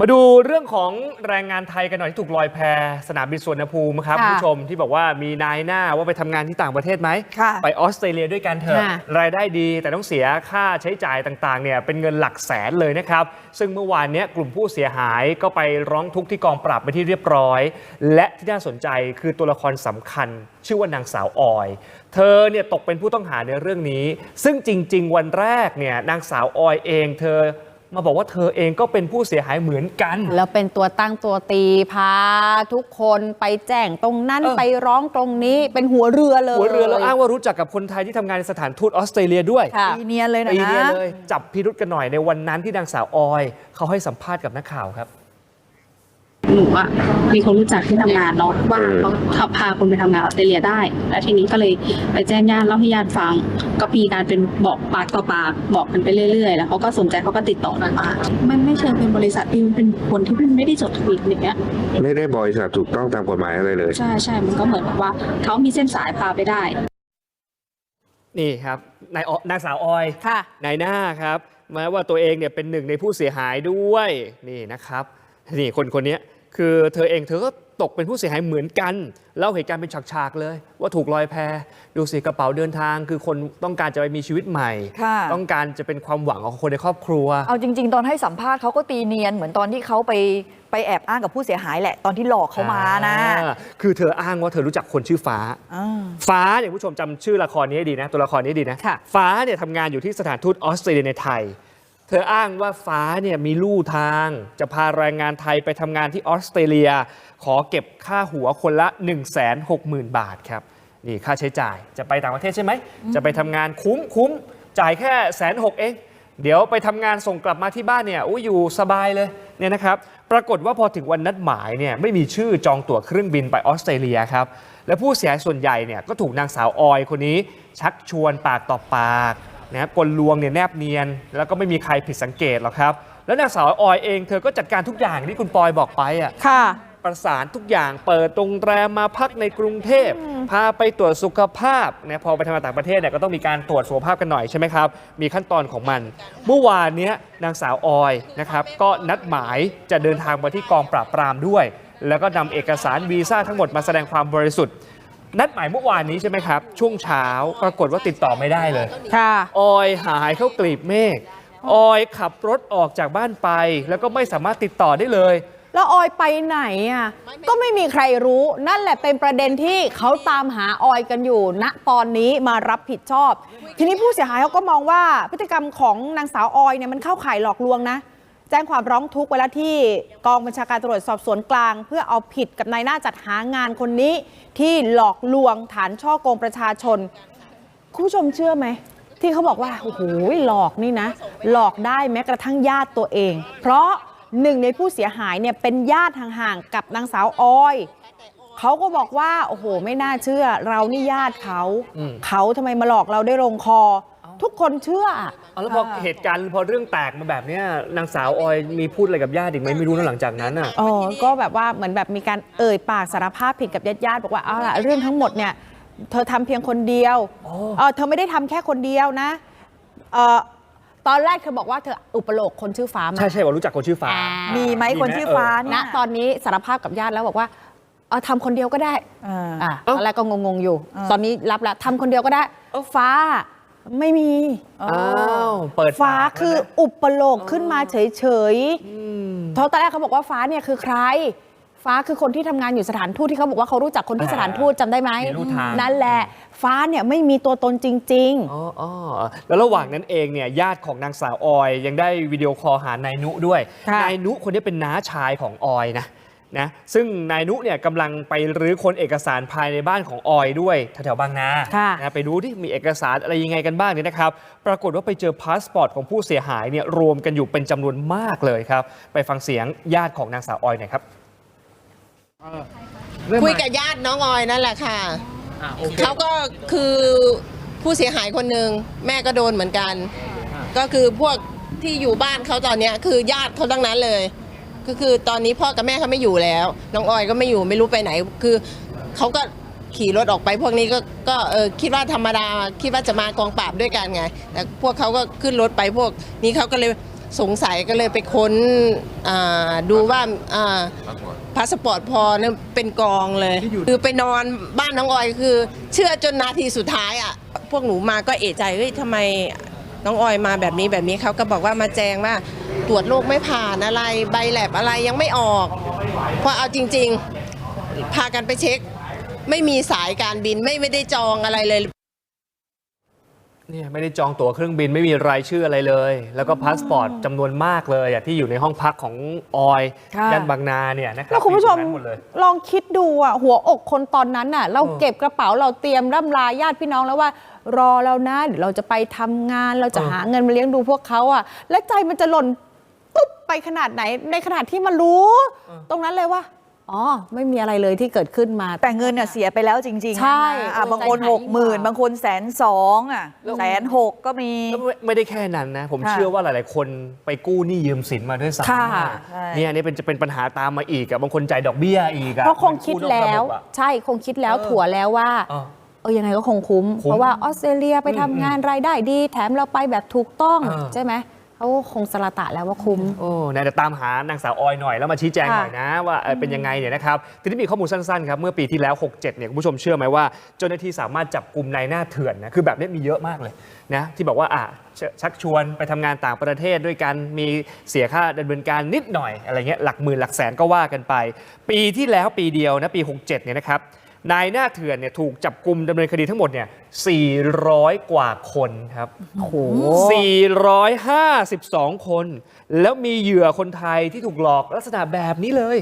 มาดูเรื่องของแรงงานไทยกันหน่อยที่ถูกลอยแพสนามบินสุวรรณภูมิครับค่ะคุณผู้ชมที่บอกว่ามีนายหน้าว่าไปทำงานที่ต่างประเทศไหม ค่ะไปออสเตรเลียด้วยกันเถอะค่ะ รายได้ดีแต่ต้องเสียค่าใช้จ่ายต่างๆเนี่ยเป็นเงินหลักแสนเลยนะครับ ซึ่งเมื่อวานเนี้ยกลุ่มผู้เสียหายก็ไปร้องทุกข์ที่กองปราบไปนที่เรียบร้อย และที่น่าสนใจคือตัวละครสำคัญ ชื่อว่านางสาวออย เธอเนี่ยตกเป็นผู้ต้องหาในเรื่องนี้ ซึ่งจริง ๆ วันแรกเนี่ยนางสาวออยเอง เธอ มาบอกว่าเธอเองก็เป็นผู้เสียหายเหมือนกัน แล้วเป็นตัวตั้งตัวตีพาทุกคนไปแจ้งตรงนั้นเออไปร้องตรงนี้เป็นหัวเรือเลยหัวเรือแล้วอ้างว่ารู้จักกับคนไทยที่ทำงานในสถานทูตออสเตรเลียด้วยค่ะปีเนียนเลยนะปีเนี้ยนะเลยจับพิรุษกันหน่อยในวันนั้นที่นางสาวออย เขาให้สัมภาษณ์กับนักข่าวครับ หนูอะมีคนรู้จักที่ทำงานเนาะว่าเขาขับพาคนไปทำงานออสเตรเลียได้ แล้วทีนี้ก็เลยไปแจ้งญาติเล่าให้ญาติฟัง ก็มีการเป็นบอกปากต่อปากบอกกันไปเรื่อยๆ แล้วเขาก็สนใจเขาก็ติดต่อมา มันไม่เชิงเป็นบริษัทที่มันเป็นคนที่มันไม่ได้จดทะเบียนอย่างเงี้ยไม่ได้บริษัทถูกต้องตามกฎหมายอะไรเลย ใช่ใช่มันก็เหมือนกับว่าเขามีเส้นสายพาไปได้ นี่ครับนายออนางสาวออยค่ะนายหน้าครับแม้ว่าตัวเองเนี่ยเป็นหนึ่งในผู้เสียหายด้วยนี่นะครับนี่คนคนนี้ คือเธอเองเธอก็ตกเป็นผู้เสียหายเหมือนกันเล่าเหตุการณ์เป็นฉากๆเลย ว่าถูกลอยแพดูสิกระเป๋าเดินทาง คือคนต้องการจะไปมีชีวิตใหม่ค่ะต้องการจะเป็นความหวังของคนในครอบครัว เอาจริง ๆ ตอนให้สัมภาษณ์เขาก็ตีเนียนเหมือนตอนที่เขาไปไปแอบอ้างกับผู้เสียหายแหละตอนที่หลอกเขามานะอ่าคือเธออ้างว่าเธอรู้จักคนชื่อฟ้าอ่าฟ้าเนี่ยคุณผู้ชมจำชื่อละครนี้ให้ดีนะ ตัวละครนี้ให้ดีนะค่ะฟ้าเนี่ยทำงานอยู่ที่สถานทูตออสเตรเลียในไทย เธออ้างว่าฟ้าเนี่ยมีลู่ทาง จะพาแรงงานไทยไปทำงานที่ออสเตรเลีย ขอเก็บค่าหัวคนละ 1 6 0 0 0 0 บาทครับ นี่ค่าใช้จ่ายจะไปต่างประเทศใช่ไหม จะไปทำงานคุ้มคุ้มจ่ายแค่แสนหกเองเดี๋ยวไปทำงานส่งกลับมาที่บ้านเนี่ยอุ้ยอยู่สบายเลยเนี่ยนะครับ ปรากฏว่าพอถึงวันนัดหมายเนี่ยไม่มีชื่อจองตั๋วเครื่องบินไปออสเตรเลียครับ และผู้เสียหายส่วนใหญ่เนี่ยก็ถูกนางสาวออยคนนี้ ชักชวนปากต่อปาก นะครับกลลวงเนี่ยแนบเนียน แล้วก็ไม่มีใครผิดสังเกตหรอกครับ แล้วนางสาวออยเองเธอก็จัดการทุกอย่างที่คุณปอยบอกไปอะค่ะ ประสานทุกอย่างเปิดโรงแรมมาพักในกรุงเทพ พาไปตรวจสุขภาพเนี่ยพอไปทำงานต่างประเทศเนี่ยก็ต้องมีการตรวจสุขภาพกันหน่อยใช่ไหมครับ มีขั้นตอนของมัน เมื่อวานเนี้ยนางสาวออยนะครับก็นัดหมายจะเดินทางมาที่กองปราบปรามด้วย แล้วก็นำเอกสารวีซ่าทั้งหมดมาแสดงความบริสุทธิ์ นัดหมายเมื่อวานนี้ใช่ไหมครับ ช่วงเช้าปรากฏว่าติดต่อไม่ได้เลย ค่ะ ออยหายเข้ากลีบเมฆออยขับรถออกจากบ้านไป แล้วก็ไม่สามารถติดต่อได้เลย แล้วออยไปไหนอะ ก็ไม่มีใครรู้ นั่นแหละเป็นประเด็นที่เขาตามหาออยกันอยู่ ณ ตอนนี้มารับผิดชอบ ทีนี้ผู้เสียหายเขาก็มองว่าพฤติกรรมของนางสาวออยเนี่ยมันเข้าข่ายหลอกลวงนะ แจ้งความร้องทุกข์ไว้แล้วที่กองบัญชาการตำรวจสอบสวนกลาง เพื่อเอาผิดกับนายหน้าจัดหางานคนนี้ ที่หลอกลวงฐานช่อโกงประชาชน คุณผู้ชมเชื่อไหม ที่เขาบอกว่าโอ้โหหลอกนี่นะ หลอกได้แม้กระทั่งญาติตัวเอง เพราะหนึ่งในผู้เสียหายเนี่ยเป็นญาติห่างๆกับนางสาวออยเขาก็บอกว่า โอ้โห ไม่น่าเชื่อ เรานี่ญาติเขาอืมเขาทำไมมาหลอกเราได้ลงคอ ทุกคนเชื่อ เอาแล้วพอเหตุการณ์พอเรื่องแตกมาแบบเนี้ยนางสาวออยมีพูดอะไรกับญาติอีกไหมไม่รู้นะหลังจากนั้นอะ อ๋อก็แบบว่าเหมือนแบบมีการเอ่ยปากสารภาพผิดกับญาติญาติๆบอกว่าเอาล่ะเรื่องทั้งหมดเนี่ยเธอทำเพียงคนเดียวโอ้เออเธอไม่ได้ทำแค่คนเดียวนะเออตอนแรกเธอบอกว่าเธออุปโลกคนชื่อฟ้ามา ใช่ใช่ว่ารู้จักคนชื่อฟ้าอ่า มีไหมมีไหมคนชื่อฟ้าเออ ณเนี่ยตอนนี้สารภาพกับญาติแล้วบอกว่าเออทำคนเดียวก็ได้อ่า อะเอ้าตอนแรกก็งงๆอยู่อ่าตอนนี้รับแล้วทำคนเดียวก็ได้ฟ้า ไม่มีอ้าวเปิดฟ้าปกคือแล้วนะอุปโลกขึ้นมาเฉยๆเพราะตอนแรกเขาบอกว่าฟ้าเนี่ยคือใคร ฟ้าคือคนที่ทำงานอยู่สถานทูตที่เขาบอกว่าเขารู้จักคนที่อ่าสถานทูตจำได้ไหมมีลู่ทางนั่นแหละ ฟ้าเนี่ยไม่มีตัวตนจริงอ๋ออ๋อแล้วระหว่างนั้นเองเนี่ยญาติของนางสาวออย ยังได้วิดีโอคอลหานายนุด้วยค่ะนายนุคนนี้เป็นน้าชายของออยนะ นะซึ่งนายนุเนี่ยกำลังไปรื้อค้นเอกสารภายในบ้านของออยด้วยแถวๆบางนาค่ะนะไปดูที่มีเอกสารอะไรยังไงกันบ้างเนี่ยนะครับ ปรากฏว่าไปเจอพาสปอร์ตของผู้เสียหายเนี่ยรวมกันอยู่เป็นจำนวนมากเลยครับ ไปฟังเสียงญาติของนางสาวออยหน่อยครับคุยกับญาติน้องออยนั่นแหละค่ะเขาก็คือผู้เสียหายคนหนึ่งแม่ก็โดนเหมือนกัน ก็คือพวกที่อยู่บ้านเขาตอนเนี้ยคือญาติเขาทั้งนั้นเลย ก็คือตอนนี้พ่อกับแม่เขาไม่อยู่แล้ว น้องออยก็ไม่อยู่ไม่รู้ไปไหน คือเขาก็ขี่รถออกไปพวกนี้ก็ก็เออคิดว่าธรรมดาคิดว่าจะมากองปราบด้วยกันไง แต่พวกเขาก็ขึ้นรถไปพวกนี้เขาก็เลยสงสัยก็เลยไปค้นอ่าดูว่าอ่าพาสปอร์ตพอเนี่ยเป็นกองเลยคือไปนอนบ้านน้องออยคือ เชื่อจนนาทีสุดท้ายอะพวกหนูมาก็เอะใจเฮ้ยทำไมน้องออยมาแบบนี้แบบนี้เขาก็บอกว่ามาแจ้งว่า ตรวจโรคไม่ผ่านอะไร ใบแลบอะไรยังไม่ออก เพราะเอาจริง ๆ พากันไปเช็ค ไม่มีสายการบินไม่ไม่ได้จองอะไรเลยเนี่ยไม่ได้จองตั๋วเครื่องบินไม่มีรายชื่ออะไรเลย แล้วก็พาสปอร์ตจำนวนมากเลยอะที่อยู่ในห้องพักของออยค่ะย่านบางนาเนี่ยนะครัแล้วคุณผู้ชมอยู่ตรงนั้นหมดเลยลองคิดดูอะหัวอกคนตอนนั้นน่ะ เราเก็บกระเป๋าเราเตรียมร่ำลาญาติพี่น้องแล้วว่ารอเรานะเดี๋ยวเราจะไปทำงานเราจะเออหาเงินมาเลี้ยงดูพวกเขาอะ และใจมันจะหล่นตุ๊บ ไปขนาดไหน ในขนาดที่มันรู้ ตรงนั้นเลยว่า อ๋อ ไม่มีอะไรเลยที่เกิดขึ้นมา แต่เงินน่ะเสียไปแล้วจริงๆใช่นะคะอะเออบางคนใจหายหกหมื่นยิ่งกว่าบางคนแสนสองอะแสนหกก็มีแล้วไม่ไม่ได้แค่นั้นนะ ผมค่ะเชื่อว่าหลายๆ คนไปกู้หนี้ยืมสินมาด้วยซ้ำค่ะใช่เนี่ยอันนี่เป็นจะเป็นปัญหาตามมาอีกอะบางคนจ่ายดอกเบี้ยอีกอะเพราะคงคิดแล้วกู้นอกระบบอะใช่คงคิดแล้วเออถั่วแล้วว่าเออเออยังไงก็คงคุ้มคุ้ม เพราะว่าออสเตรเลียไปทำงานรายได้ดี แถมเราไปแบบถูกต้องเออใช่ไหม เขาคงสละตะแล้วว่าคุ้ม โอ้นะเดี๋ยวตามหานางสาวออยหน่อยแล้วมาชี้แจงหน่อยนะ ว่าเอ่อเป็นยังไงเนี่ยนะครับทีนี้มีข้อมูลสั้นๆครับเมื่อปีที่แล้ว 67เนี่ยคุณผู้ชมเชื่อไหมว่าเจ้าหน้าที่สามารถจับกลุ่มนายหน้าเถื่อนนะคือแบบนี้มีเยอะมากเลยนะที่บอกว่าอะเชชักชวนไปทำงานต่างประเทศด้วยกันมีเสียค่าดำเนินการนิดหน่อยอะไรเงี้ยหลักหมื่นหลักแสนก็ว่ากันไป ปีที่แล้วปีเดียวนะปี 67เนี่ยนะครับ นายหน้าเถื่อนเนี่ยถูกจับกลุ่มดำเนินคดีทั้งหมดเนี่ย 400 กว่าคนครับ โอ้โห 452 คน แล้วมีเหยื่อคนไทยที่ถูกหลอกลักษณะแบบนี้เลย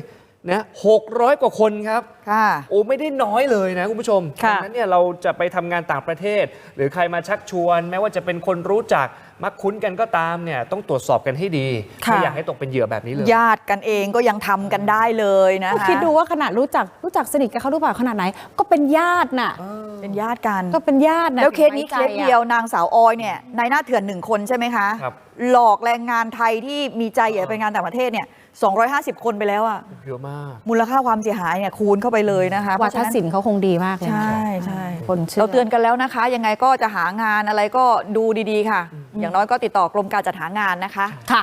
นะ600กว่าคนครับ ค่ะ โอ้ไม่ได้น้อยเลยนะคุณผู้ชมค่ะดังนั้นเนี่ยเราจะไปทำงานต่างประเทศ หรือใครมาชักชวน แม้ว่าจะเป็นคนรู้จักมักคุ้นกันก็ตามเนี่ยต้องตรวจสอบกันให้ดีค่ะ ไม่อยากให้ตกเป็นเหยื่อแบบนี้เลย ญาติกันเองก็ยังทำกันได้เลยนะก็คะคิดดูว่าขนาดรู้จักรู้จักสนิทกับเขาหรือเปล่าขนาดไหน ก็เป็นญาติน่ะ เป็นญาติกัน ก็เป็นญาตินะแล้วเคสนี้ถึเคงไว้สใจอะ เดียวนางสาวออยเนี่ยนายหน้าเถื่อนหนึ่งคนใช่ไหมคะ ครับ หลอกแรงงานไทยที่มีใจอยากจะไปงานต่างประเทศเนี่ย 250 คนไปแล้วอะเยอะมาก มูลค่าความเสียหายเนี่ยคูณเข้าไปเลยนะคะวัฒนศิลป์เขาคงดีมากเลยใช่นะใช่คนเชื่อเราเตือนกันแล้วนะคะ ยังไงก็จะหางานอะไรก็ดูดีๆค่ะ อย่างน้อยก็ติดต่อกรมการจัดหางานนะคะ ค่ะ